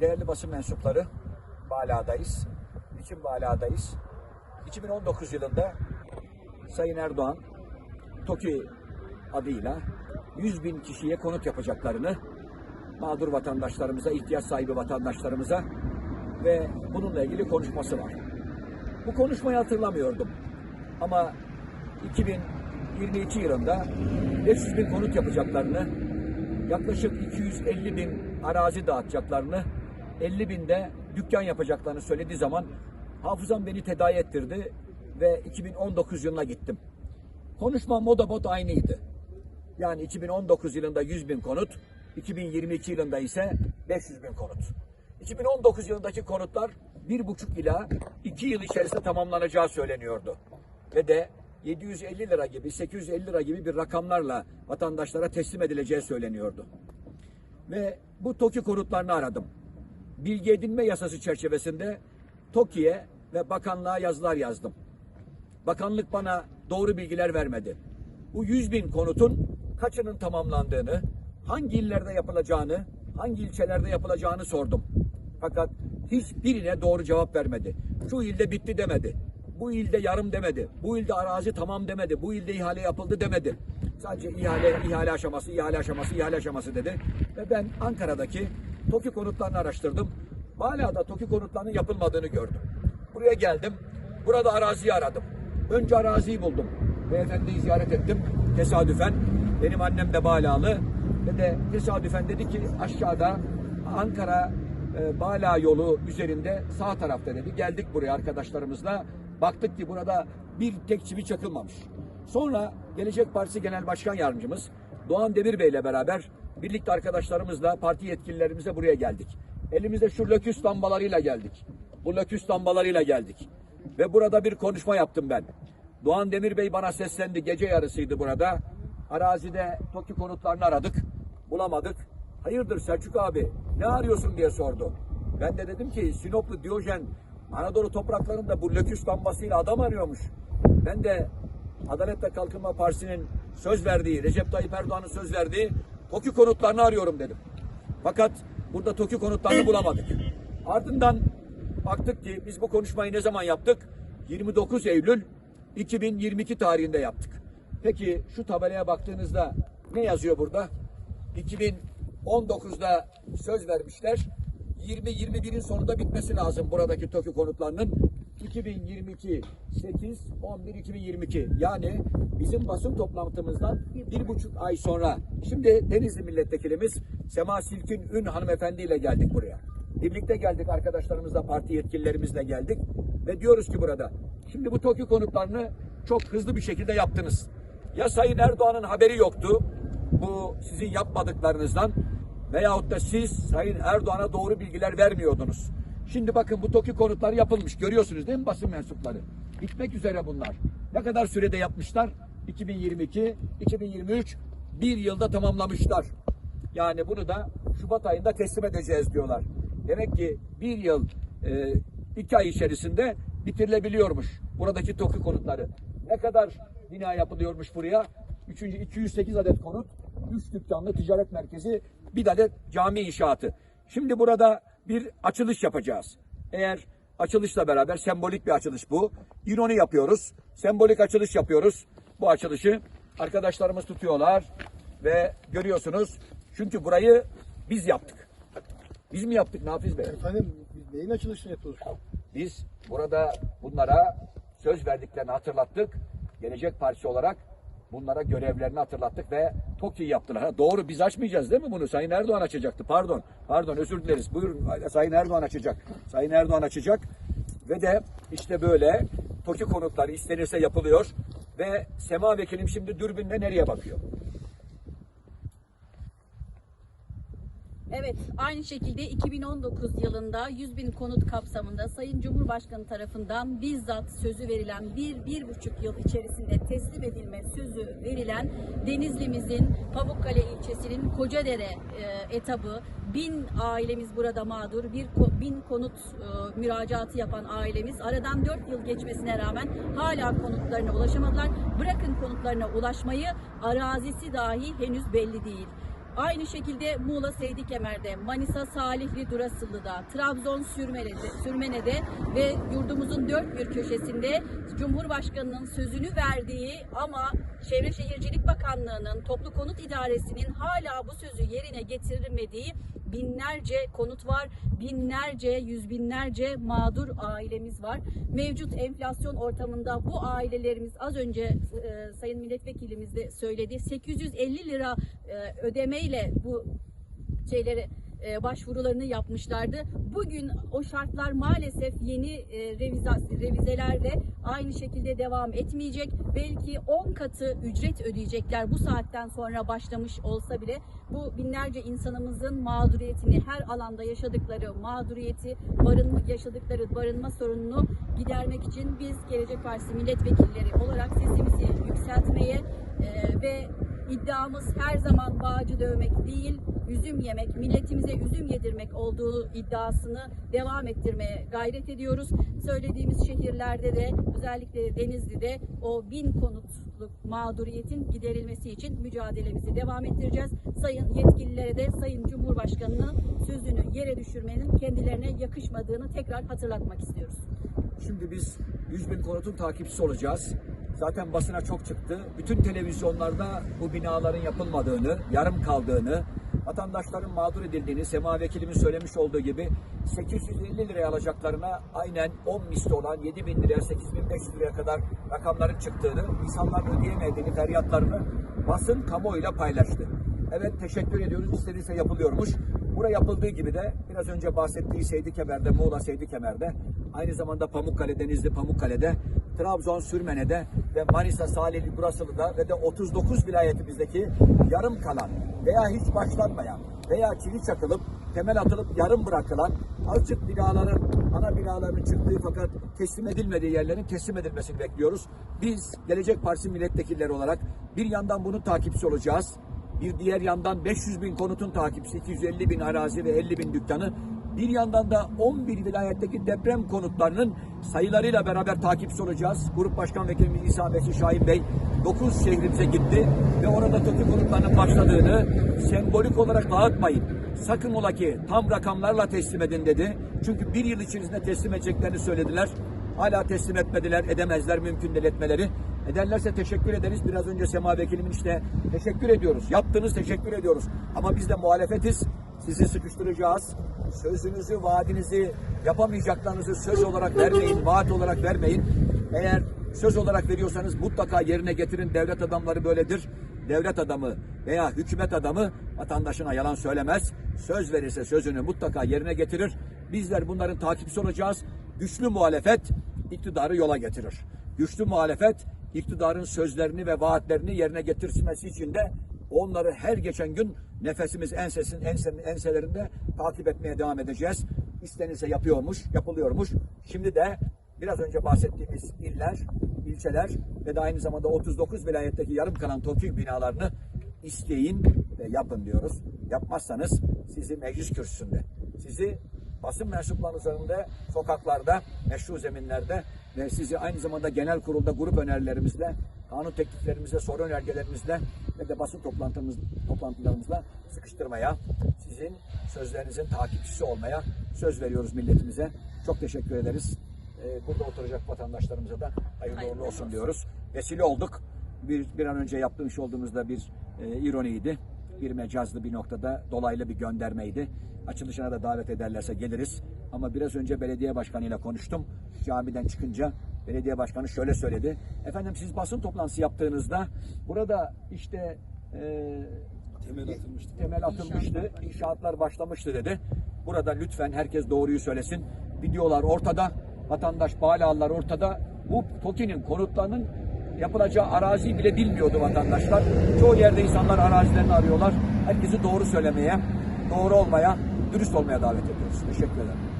Değerli basın mensupları, Bala'dayız. Niçin Bala'dayız? 2019 yılında Sayın Erdoğan, TOKİ adıyla 100 bin kişiye konut yapacaklarını mağdur vatandaşlarımıza, ihtiyaç sahibi vatandaşlarımıza ve bununla ilgili konuşması var. Bu konuşmayı hatırlamıyordum. Ama 2022 yılında 500 bin konut yapacaklarını, yaklaşık 250 bin arazi dağıtacaklarını, 50 binde dükkan yapacaklarını söylediği zaman hafızam beni tedavi ettirdi ve 2019 yılına gittim. Konuşma moda bot aynıydı. Yani 2019 yılında 100 bin konut, 2022 yılında ise 500 bin konut. 2019 yılındaki konutlar bir buçuk ila iki yıl içerisinde tamamlanacağı söyleniyordu. Ve de 750 lira gibi, 850 lira gibi bir rakamlarla vatandaşlara teslim edileceği söyleniyordu. Ve bu TOKİ konutlarını aradım. Bilgi edinme yasası çerçevesinde TOKİ'ye ve bakanlığa yazılar yazdım. Bakanlık bana doğru bilgiler vermedi. Bu 100 bin konutun kaçının tamamlandığını, hangi illerde yapılacağını, hangi ilçelerde yapılacağını sordum. Fakat hiçbirine doğru cevap vermedi. Şu ilde bitti demedi. Bu ilde yarım demedi. Bu ilde arazi tamam demedi. Bu ilde ihale yapıldı demedi. Sadece ihale, ihale aşaması, ihale aşaması, ihale aşaması dedi. Ve ben Ankara'daki TOKİ konutlarını araştırdım. Hala da TOKİ konutlarının yapılmadığını gördüm. Buraya geldim. Burada araziyi aradım. Önce araziyi buldum. Beyefendiyi ziyaret ettim. Tesadüfen. Benim annem de Balalı. Ve de tesadüfen dedi ki aşağıda Ankara e, Bala yolu üzerinde sağ tarafta dedi. Geldik buraya arkadaşlarımızla. Baktık ki burada bir tek çivi çakılmamış. Sonra Gelecek Partisi Genel Başkan Yardımcımız Doğan Demir Bey ile beraber birlikte arkadaşlarımızla parti yetkililerimizle buraya geldik. Elimizde şu löküs lambalarıyla geldik. Bu löküs lambalarıyla geldik. Ve burada bir konuşma yaptım ben. Doğan Demir Bey bana seslendi. Gece yarısıydı burada. Arazide TOKİ konutlarını aradık. Bulamadık. Hayırdır Selçuk abi ne arıyorsun diye sordu. Ben de dedim ki Sinoplu Diyojen Anadolu topraklarında bu löküs lambasıyla adam arıyormuş. Ben de Adalet ve Kalkınma Partisi'nin söz verdiği, Recep Tayyip Erdoğan'ın söz verdiği TOKİ konutlarını arıyorum dedim. Fakat burada TOKİ konutlarını bulamadık. Ardından baktık ki biz bu konuşmayı ne zaman yaptık? 29 Eylül 2022 tarihinde yaptık. Peki şu tabelaya baktığınızda ne yazıyor burada? 2019'da söz vermişler. 20-21'in sonunda bitmesi lazım buradaki TOKİ konutlarının. 2022 8 11 2022 yani bizim basın toplantımızdan bir buçuk ay sonra şimdi Denizli milletvekilimiz Sema Silkin Ün hanımefendi ile geldik buraya. Birlikte geldik arkadaşlarımızla parti yetkililerimizle geldik ve diyoruz ki burada şimdi bu TOKİ konutlarını çok hızlı bir şekilde yaptınız. Ya Sayın Erdoğan'ın haberi yoktu bu sizin yapmadıklarınızdan veyahut da siz Sayın Erdoğan'a doğru bilgiler vermiyordunuz. Şimdi bakın bu TOKİ konutları yapılmış. Görüyorsunuz değil mi basın mensupları? Bitmek üzere bunlar. Ne kadar sürede yapmışlar? 2022, 2023 bir yılda tamamlamışlar. Yani bunu da Şubat ayında teslim edeceğiz diyorlar. Demek ki bir yıl, e, iki ay içerisinde bitirilebiliyormuş buradaki TOKİ konutları. Ne kadar bina yapılıyormuş buraya? Üçüncü 208 adet konut, 3 dükkanlı ticaret merkezi, bir adet cami inşaatı. Şimdi burada bir açılış yapacağız. Eğer açılışla beraber sembolik bir açılış bu. İroni yapıyoruz. Sembolik açılış yapıyoruz. Bu açılışı arkadaşlarımız tutuyorlar ve görüyorsunuz. Çünkü burayı biz yaptık. Biz mi yaptık Nafiz Bey? Efendim biz neyin açılışını yapıyoruz? Biz burada bunlara söz verdiklerini hatırlattık. Gelecek Partisi olarak bunlara görevlerini hatırlattık ve TOKİ yaptılar. Ha, doğru biz açmayacağız değil mi bunu? Sayın Erdoğan açacaktı. Pardon. Pardon özür dileriz. Buyurun Sayın Erdoğan açacak. Sayın Erdoğan açacak. Ve de işte böyle TOKİ konutları istenirse yapılıyor. Ve Sema Vekilim şimdi dürbünle nereye bakıyor? Evet, aynı şekilde 2019 yılında 100 bin konut kapsamında Sayın Cumhurbaşkanı tarafından bizzat sözü verilen bir, bir buçuk yıl içerisinde teslim edilme sözü verilen Denizli'mizin Pamukkale ilçesinin Kocadere e, etabı bin ailemiz burada mağdur, bir bin konut e, müracaatı yapan ailemiz aradan 4 yıl geçmesine rağmen hala konutlarına ulaşamadılar. Bırakın konutlarına ulaşmayı arazisi dahi henüz belli değil. Aynı şekilde Muğla Seydi Kemer'de, Manisa Salihli Durasılı'da, Trabzon Sürmene'de, Sürmene'de ve yurdumuzun dört bir köşesinde Cumhurbaşkanı'nın sözünü verdiği ama Çevre Şehircilik Bakanlığı'nın, Toplu Konut İdaresi'nin hala bu sözü yerine getirmediği binlerce konut var, binlerce, yüz binlerce mağdur ailemiz var. Mevcut enflasyon ortamında bu ailelerimiz az önce e, Sayın Milletvekilimiz de söyledi 850 lira e, ödemeyle bu şeyleri e, başvurularını yapmışlardı. Bugün o şartlar maalesef yeni e, reviza- revizelerle aynı şekilde devam etmeyecek. Belki 10 katı ücret ödeyecekler bu saatten sonra başlamış olsa bile bu binlerce insanımızın mağduriyetini her alanda yaşadıkları mağduriyeti barınma yaşadıkları barınma sorununu gidermek için biz Gelecek Partisi milletvekilleri olarak sesimizi yükseltmeye e, ve iddiamız her zaman bağcı dövmek değil, üzüm yemek, milletimize üzüm yedirmek olduğu iddiasını devam ettirmeye gayret ediyoruz. Söylediğimiz şehirlerde de özellikle Denizli'de o bin konutluk mağduriyetin giderilmesi için mücadelemizi devam ettireceğiz. Sayın yetkililere de Sayın Cumhurbaşkanı'nın sözünü yere düşürmenin kendilerine yakışmadığını tekrar hatırlatmak istiyoruz. Şimdi biz 100 bin konutun takipçisi olacağız. Zaten basına çok çıktı. Bütün televizyonlarda bu binaların yapılmadığını, yarım kaldığını, vatandaşların mağdur edildiğini, Sema Vekilimin söylemiş olduğu gibi 850 liraya alacaklarına aynen 10 misli olan 7 bin liraya, 8500 liraya kadar rakamların çıktığını, insanlar ödeyemediğini, feryatlarını basın kamuoyuyla paylaştı. Evet teşekkür ediyoruz. İstediyse yapılıyormuş. Bura yapıldığı gibi de biraz önce bahsettiği Seydi Kemer'de, Muğla Seydi Kemer'de, aynı zamanda Pamukkale, Denizli Pamukkale'de, Trabzon Sürmene'de ve Manisa Salihli Burasılı'da ve de 39 vilayetimizdeki yarım kalan veya hiç başlanmayan veya çivi çakılıp temel atılıp yarım bırakılan açık binaların, ana binaların çıktığı fakat teslim edilmediği yerlerin teslim edilmesini bekliyoruz. Biz Gelecek Partisi milletvekilleri olarak bir yandan bunun takipçisi olacağız. Bir diğer yandan 500 bin konutun takipçisi, 250 bin arazi ve 50 bin dükkanı. Bir yandan da 11 vilayetteki deprem konutlarının sayılarıyla beraber takipçisi olacağız. Grup Başkan Vekilimiz İsa Mesih Şahin Bey 9 şehrimize gitti ve orada TOKİ konutlarının başladığını sembolik olarak dağıtmayın. Sakın ola ki tam rakamlarla teslim edin dedi. Çünkü bir yıl içerisinde teslim edeceklerini söylediler. Hala teslim etmediler, edemezler mümkün değil etmeleri. Ederlerse teşekkür ederiz. Biraz önce Sema Vekilimin işte teşekkür ediyoruz. Yaptınız teşekkür ediyoruz. Ama biz de muhalefetiz. Sizi sıkıştıracağız. Sözünüzü, vaadinizi, yapamayacaklarınızı söz olarak vermeyin, vaat olarak vermeyin. Eğer söz olarak veriyorsanız mutlaka yerine getirin. Devlet adamları böyledir. Devlet adamı veya hükümet adamı vatandaşına yalan söylemez. Söz verirse sözünü mutlaka yerine getirir. Bizler bunların takipçisi olacağız. Güçlü muhalefet iktidarı yola getirir. Güçlü muhalefet iktidarın sözlerini ve vaatlerini yerine getirmesi için de onları her geçen gün nefesimiz ensesin ensenin enselerinde takip etmeye devam edeceğiz. İstenirse yapıyormuş, yapılıyormuş. Şimdi de biraz önce bahsettiğimiz iller, ilçeler ve de aynı zamanda 39 vilayetteki yarım kalan TOKİ binalarını isteyin ve yapın diyoruz. Yapmazsanız sizi meclis kürsüsünde, sizi basın mensuplarının üzerinde, sokaklarda, meşru zeminlerde ve sizi aynı zamanda genel kurulda grup önerilerimizle, kanun tekliflerimizle, soru önergelerimizle ve de basın toplantımız, toplantılarımızla sıkıştırmaya, sizin sözlerinizin takipçisi olmaya söz veriyoruz milletimize. Çok teşekkür ederiz. Ee, burada oturacak vatandaşlarımıza da hayırlı Hayırlı olsun olsun. diyoruz. Vesile olduk. Bir, bir an önce yapmış olduğumuzda bir e, ironiydi. Bir mecazlı bir noktada dolaylı bir göndermeydi. Açılışına da davet ederlerse geliriz. Ama biraz önce belediye başkanıyla konuştum. Camiden çıkınca belediye başkanı şöyle söyledi. Efendim siz basın toplantısı yaptığınızda burada işte e, Temel atılmıştı. temel atılmıştı, inşaatlar başlamıştı dedi. Burada lütfen herkes doğruyu söylesin. Videolar ortada, vatandaş balalar ortada. Bu TOKİ'nin konutlarının yapılacağı arazi bile bilmiyordu vatandaşlar. Çoğu yerde insanlar arazilerini arıyorlar. Herkesi doğru söylemeye, doğru olmaya, dürüst olmaya davet ediyoruz. Teşekkür ederim.